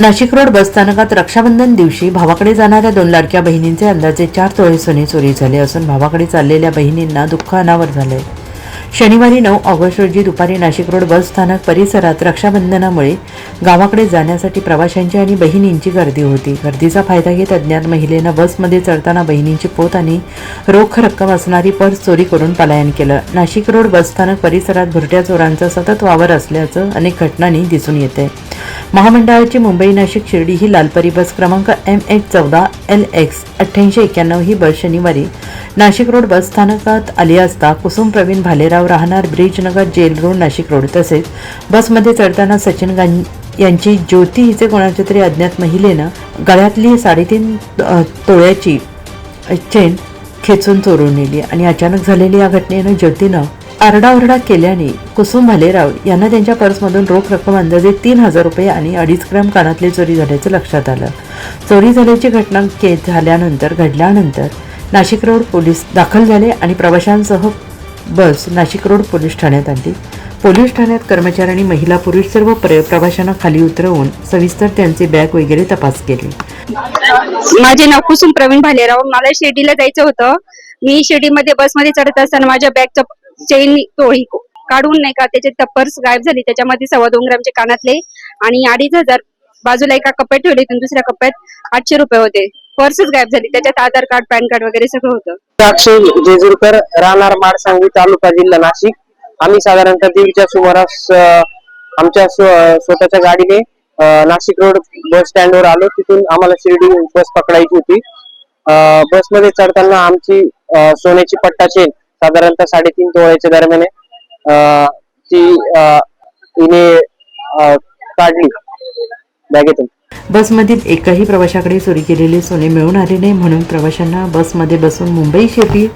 Nashik road बसस्थानकात रक्षाबंधन दिवशी भावाकडे जाणाऱ्या दोन लाडक्या बहिणींचे अंदाजे चार तोळे सोने चोरी झाले असून भावाकडे चाललेल्या बहिणींना दुःख अनावर झाले. शनिवारी नऊ ऑगस्ट रोजी दुपारी नाशिक रोड बस स्थानक परिसरात रक्षाबंधनामुळे गावाकडे जाण्यासाठी प्रवाशांची आणि बहिणींची गर्दी होती. गर्दीचा फायदा घेत अज्ञात महिलेनं बसमध्ये चढताना बहिणींची पोत आणि रोख रक्कम असणारी पर्स चोरी करून पलायन केलं. नाशिक रोड बसस्थानक परिसरात भुरट्या चोरांचा सतत वावर असल्याचं अनेक घटनांनी दिसून येते. महामंडळाची मुंबई नाशिक शिर्डी ही लालपरी बस क्रमांक एम एच चौदा एल एक्स अठ्ठ्याऐंशी एक्क्याण्णव ही बस शनिवारी नाशिक रोड बस स्थानकात आली असता कुसुम प्रवीण भालेराव राहणार Brijnagar jail road Nashik road तसेच बसमध्ये चढताना सचिन गां यांची ज्योती हिचे कोणाच्या तरी अज्ञात महिलेनं गळ्यातली साडेतीन तोळ्याची चेन खेचून चोरून नेली आणि अचानक झालेल्या या घटनेनं ज्योतीनं आरडाओरडा केल्याने कुसुम भालेराव यांना त्यांच्या पर्समधून रोख रक्कम अंदाजे तीन हजार रुपये आणि अडीच ग्राम कानातले चोरी झाल्याचं लक्षात आलं. चोरी झाल्याची घटना के झाल्यानंतर घडल्यानंतर नाशिक रोड पोलीस दाखल झाले आणि प्रवाशांसह बस नाशिक रोड पोलीस ठाण्यात आणली. पोलीस ठाण्यात कर्मचारी आणि महिला पुरुष सर्व प्रवाशांना खाली उतरवून सविस्तर त्यांचे बॅग वगैरे तपास केले. माझे नाव कुसुम प्रवीण भालेराव. मला शिर्डीला जायचं होतं. मी शिर्डीमध्ये बसमध्ये चढत असताना माझ्या बॅगचं चेन तोळी काढून नाही का त्याचे पर्स गायब झाली. त्याच्यामध्ये सव्वा दोन ग्रामचे कानातले आणि अडीच हजार बाजूला एका कप्प्यात ठेवले दुसऱ्या कप्प्यात आठशे रुपये होते. पर्सच गायब झाली. त्याच्यात आधार कार्ड पॅन कार्ड वगैरे सगळं होतं. अक्षय जेजुरकर राहणार माडसांगवी तालुका जिल्हा नाशिक. आम्ही साधारणतः दीडच्या सुमारास आमच्या स्वतःच्या गाडीने नाशिक रोड बस स्टँडवर आलो. तिथून आम्हाला शिर्डी बस पकडायची होती. बसमध्ये चढताना आमची सोन्याची पट्टा चेन साधारणतः साडेतीन तोळ्याच्या दरम्यान ती तिने काढली बॅगेतून. बसमधील एकाही प्रवाशाकडे चोरी केलेले सोने मिळून आले नाही म्हणून प्रवाशांना बसमध्ये बसून मुंबई शेती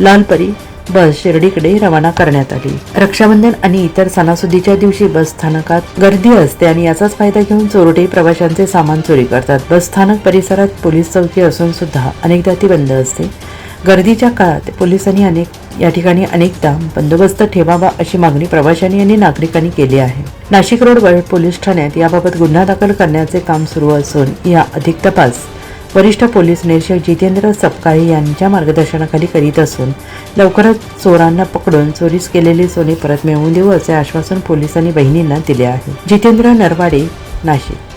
लालपरी बस शिर्डीकडे रवाना करण्यात आली. रक्षाबंधन आणि इतर सणासुदीच्या दिवशी बस स्थानकात गर्दी असते आणि याचाच फायदा घेऊन चोरटे प्रवाशांचे सामान चोरी करतात. बस स्थानक परिसरात पोलीस चौकी असून सुद्धा अनेकदा ती बंद असते. गर्दीच्या काळात पोलिसांनी अनेक या ठिकाणी अनेकदा बंदोबस्त ठेवावा अशी मागणी प्रवाशांनी आणि नागरिकांनी केली आहे. नाशिक रोड पोलीस ठाण्यात याबाबत गुन्हा दाखल करण्याचे काम सुरू असून या अधिक तपास वरिष्ठ पोलीस निरीक्षक जितेंद्र सपकाळी यांच्या मार्गदर्शनाखाली करीत असून लवकरच चोरांना पकडून चोरीस केलेले सोने परत मिळवून देऊ असे आश्वासन पोलिसांनी बहिणींना दिले आहे. जितेंद्र नरवाडे नाशिक.